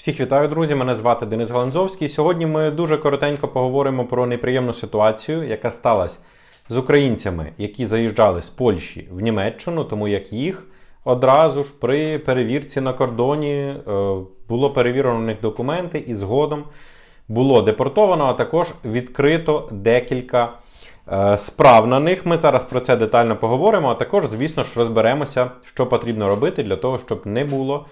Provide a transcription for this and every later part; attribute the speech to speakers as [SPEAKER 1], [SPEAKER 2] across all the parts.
[SPEAKER 1] Всіх вітаю, друзі! Мене звати Денис Галанзовський. Сьогодні ми дуже коротенько поговоримо про неприємну ситуацію, яка сталася з українцями, які заїжджали з Польщі в Німеччину, тому як їх одразу ж при перевірці на кордоні е, було перевірено у них документи і згодом було депортовано, а також відкрито декілька е, справ на них. Ми зараз про це детально поговоримо, а також, звісно ж, розберемося, що потрібно робити для того, щоб не було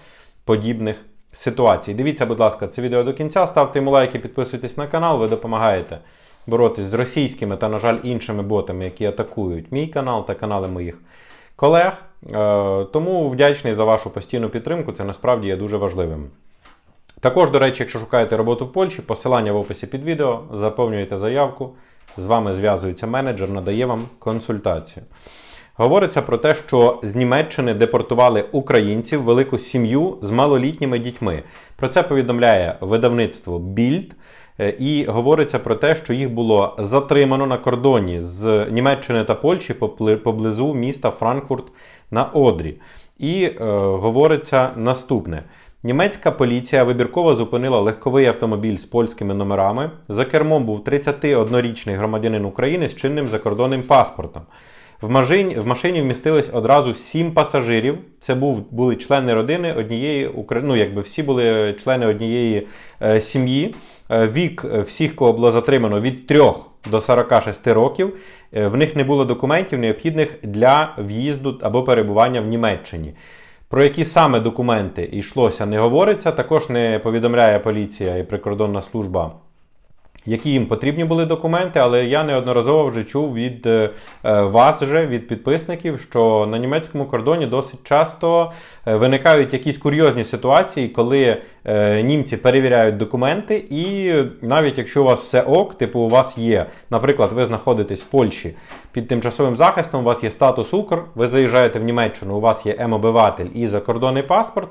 [SPEAKER 1] подібних ситуацій. Дивіться, будь ласка, це відео до кінця. Ставте йому лайки, підписуйтесь на канал, ви допомагаєте боротись з російськими та, на жаль, іншими ботами, які атакують мій канал та канали моїх колег. Е, Тому вдячний за вашу постійну підтримку. Це насправді є дуже важливим. Також, до речі, якщо шукаєте роботу в Польщі, посилання в описі під відео, заповнюєте заявку, з вами зв'язується менеджер, надає вам консультацію. Говориться про те, що з Німеччини депортували українців велику сім'ю з малолітніми дітьми. Про це повідомляє видавництво Більд. І говориться про те, що їх було затримано на кордоні з Німеччини та Польщі поблизу міста Франкфурт на Одрі. І е, говориться наступне: німецька поліція вибірково зупинила легковий автомобіль з польськими номерами. За кермом був 31-річний громадянин України з чинним закордонним паспортом. В машині, в машині вмістились одразу сім пасажирів. Це був, були члени родини однієї Укра- ну, якби всі були члени однієї е, сім'ї. Е, вік е, всіх, кого було затримано, від 3 до 46 років. Е, в них не було документів, необхідних для в'їзду або перебування в Німеччині. Про які саме документи йшлося, не говориться. Також не повідомляє поліція і прикордонна служба які їм потрібні були документи, але я неодноразово вже чув від е, е, вас, же, від підписників, що на німецькому кордоні досить часто е, виникають якісь курйозні ситуації, коли німці перевіряють документи, і навіть якщо у вас все ок, типу у вас є, наприклад, ви знаходитесь в Польщі під тимчасовим захистом, у вас є статус Укр, ви заїжджаєте в Німеччину, у вас є М-обиватель і закордонний паспорт.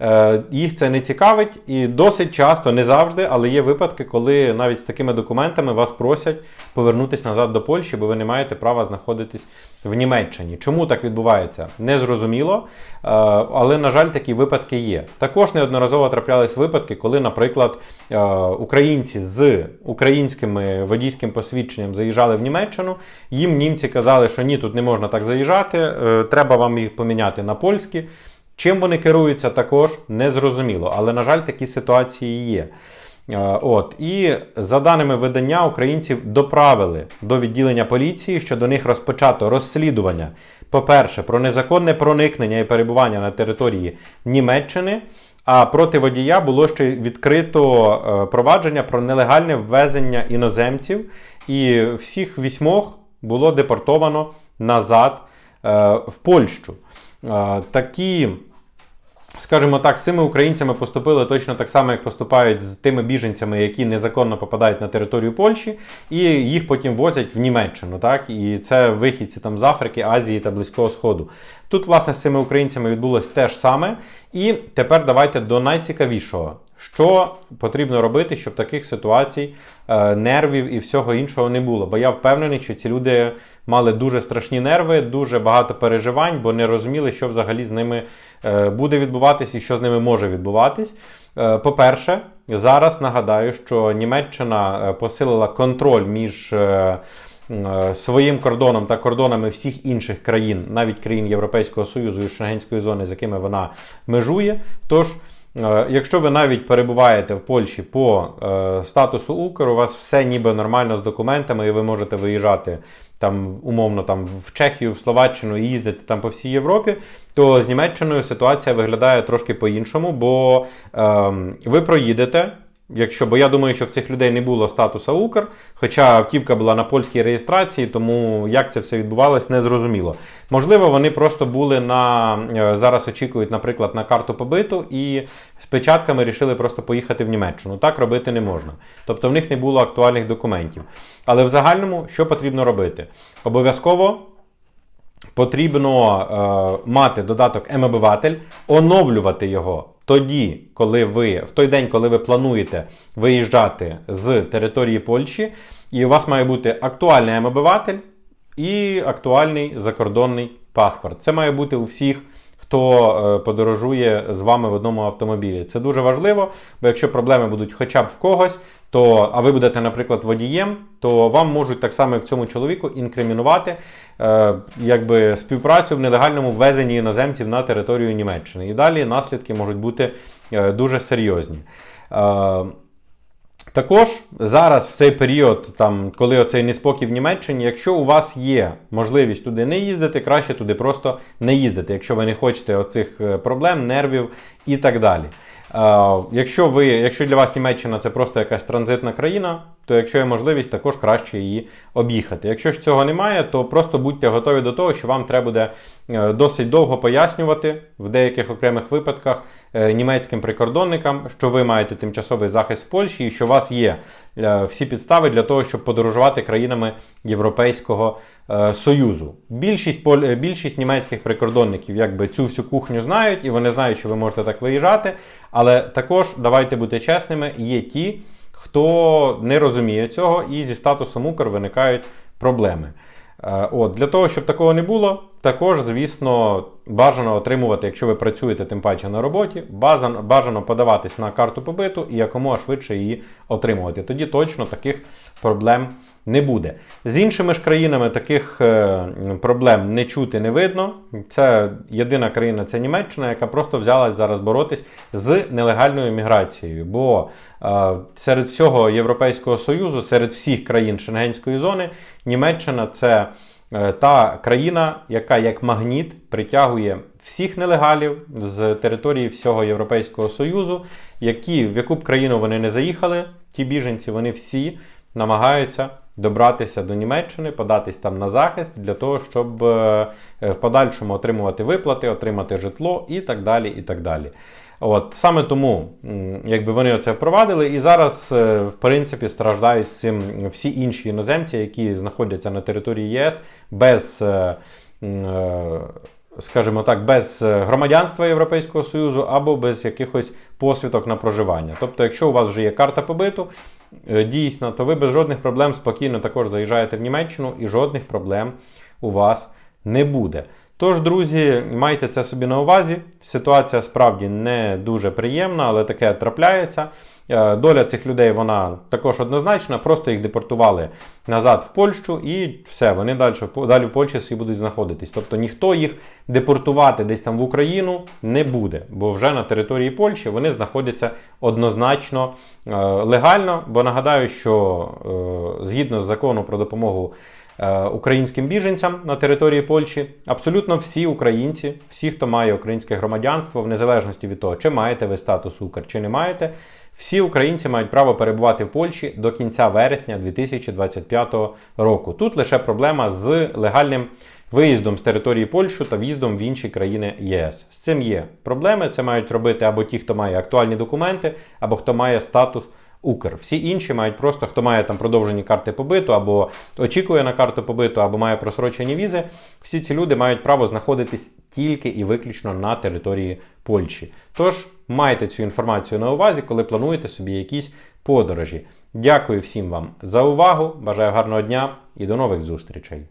[SPEAKER 1] Е, Їх це не цікавить і досить часто, не завжди, але є випадки, коли навіть з такими документами вас просять повернутися назад до Польщі, бо ви не маєте права знаходитись в Німеччині. Чому так відбувається? Незрозуміло, е, але, на жаль, такі випадки є. Також неодноразово траплялись випадки, коли, наприклад, е, українці з українським водійським посвідченням заїжджали в Німеччину. Їм німці казали, що ні, тут не можна так заїжджати, треба вам їх поміняти на польські. Чим вони керуються, також незрозуміло. Але, на жаль, такі ситуації є. Е, От і за даними видання, українців доправили до відділення поліції, що до них розпочато розслідування. По-перше, про незаконне проникнення і перебування на території Німеччини. А проти водія було ще відкрито е, провадження про нелегальне ввезення іноземців, і всіх вісьмох було депортовано назад е, в Польщу. Такі Скажімо так, з цими українцями поступили точно так само, як поступають з тими біженцями, які незаконно попадають на територію Польщі, і їх потім возять в Німеччину. Так? І це вихідці там з Африки, Азії та Близького Сходу. Тут, власне, з цими українцями відбулось те ж саме. І тепер давайте до найцікавішого. Що потрібно робити, щоб таких ситуацій, е, нервів і всього іншого не було? Бо я впевнений, що ці люди мали дуже страшні нерви, дуже багато переживань, бо не розуміли, що взагалі з ними е, буде відбуватись і що з ними може відбуватись. Е, По-перше, зараз нагадаю, що Німеччина посилила контроль між. Своїм кордоном та кордонами всіх інших країн, навіть країн Європейського Союзу і Шенгенської зони, з якими вона межує. Тож Якщо ви навіть перебуваєте в Польщі по е, статусу Укр, у вас все ніби нормально з документами, і ви можете виїжджати там умовно там в Чехію, в Словаччину і їздити там по всій Європі, то з Німеччиною ситуація виглядає трошки по-іншому, бо е, ви проїдете. Якщо, бо я думаю, що в цих людей не було статуса Укр, хоча автівка була на польській реєстрації, тому як це все відбувалось, не зрозуміло. Можливо, вони просто були на е, зараз очікують, наприклад, на карту побиту і з печатками рішили просто поїхати в Німеччину. Так робити не можна. Тобто в них не було актуальних документів. Але в загальному що потрібно робити? Обов'язково потрібно е, мати додаток М-обиватель, оновлювати його тоді, коли ви в той день, коли ви плануєте виїжджати з території Польщі, і у вас має бути актуальний М-обиватель і актуальний закордонний паспорт. Це має бути у всіх. хто е, подорожує з вами в одному автомобілі. Це дуже важливо, бо якщо проблеми будуть хоча б в когось, то а ви будете, наприклад, водієм, то вам можуть так само, як цьому чоловіку, інкримінувати е, якби співпрацю в нелегальному ввезенні іноземців на територію Німеччини. І далі наслідки можуть бути е, дуже серйозні. Е, також зараз в цей період, там, коли оцей неспокій в Німеччині, якщо у вас є можливість туди не їздити, краще туди просто не їздити, якщо ви не хочете оцих е, проблем, нервів і так далі. Е, якщо, ви, якщо для вас Німеччина це просто якась транзитна країна, то якщо є можливість, також краще її об'їхати. Якщо ж цього немає, то просто будьте готові до того, що вам треба буде е, досить довго пояснювати в деяких окремих випадках е, німецьким прикордонникам, що ви маєте тимчасовий захист в Польщі і що у вас є всі підстави для того, щоб подорожувати країнами Європейського Союзу. Більшість е, більшість німецьких прикордонників якби цю всю кухню знають, і вони знають, що ви можете так виїжджати. Але також давайте бути чесними, є ті, хто не розуміє цього, і зі статусом Укр виникають проблеми. Е, От, Для того, щоб такого не було, також, звісно, бажано отримувати, якщо ви працюєте тим паче на роботі, базан- бажано подаватись на карту побиту і якомога швидше її отримувати. Тоді точно таких проблем не буде. З іншими ж країнами таких е, проблем не чути, не видно. Це єдина країна, це Німеччина, яка просто взялась зараз боротись з нелегальною міграцією. Бо е, серед всього Європейського Союзу, серед всіх країн Шенгенської зони, Німеччина це е, та країна, яка як магніт притягує всіх нелегалів з території всього Європейського Союзу, які в яку б країну вони не заїхали, ті біженці, вони всі намагаються добратися до Німеччини, податись там на захист для того, щоб е, в подальшому отримувати виплати, отримати житло і так далі. і так далі. От саме тому, якби вони це впровадили, і зараз, е, в принципі, страждають з цим всі інші іноземці, які знаходяться на території ЄС без. е, Скажімо так, без громадянства Європейського Союзу або без якихось посвідок на проживання. Тобто, якщо у вас вже є карта побиту, дійсно, то ви без жодних проблем спокійно також заїжджаєте в Німеччину і жодних проблем у вас не буде. Тож, друзі, майте це собі на увазі. Ситуація справді не дуже приємна, але таке трапляється. Е, Доля цих людей вона також однозначна. Просто їх депортували назад в Польщу і все, вони далі, далі в Польщі собі будуть знаходитись. Тобто ніхто їх депортувати десь там в Україну не буде, бо вже на території Польщі вони знаходяться однозначно е, легально. Бо нагадаю, що е, згідно з закону про допомогу е, українським біженцям на території Польщі, абсолютно всі українці, всі, хто має українське громадянство, в незалежності від того, чи маєте ви статус Укр, чи не маєте, всі українці мають право перебувати в Польщі до кінця вересня 2025 року. Тут лише проблема з легальним виїздом з території Польщі та в'їздом в інші країни ЄС. З цим є проблеми. Це мають робити або ті, хто має актуальні документи, або хто має статус. Укр. Всі інші мають просто, хто має там продовжені карти побиту, або очікує на карту побиту, або має просрочені візи. Всі ці люди мають право знаходитись тільки і виключно на території Польщі. Тож майте цю інформацію на увазі, коли плануєте собі якісь подорожі. Дякую всім вам за увагу. Бажаю гарного дня і до нових зустрічей.